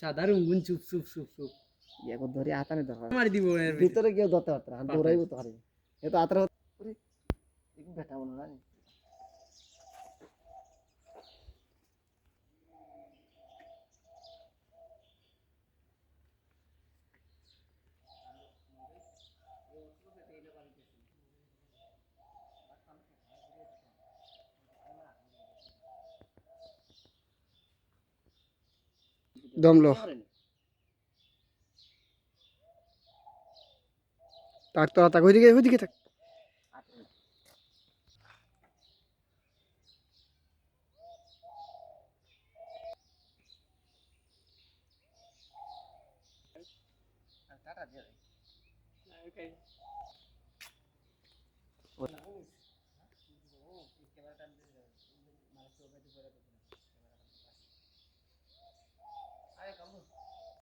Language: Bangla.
সাধারণ গুণ চুপ চুপ চুপ চুপ। এখন ধরে আতানে দরকার মারি দিব ভিতরে। কেউ ধরতে পারতো দৌড়াইবো তো হারে এ তো আতার বেটা মনে না দমলো তাক তোরা তাক ওইদিকে ওইদিকে থাক।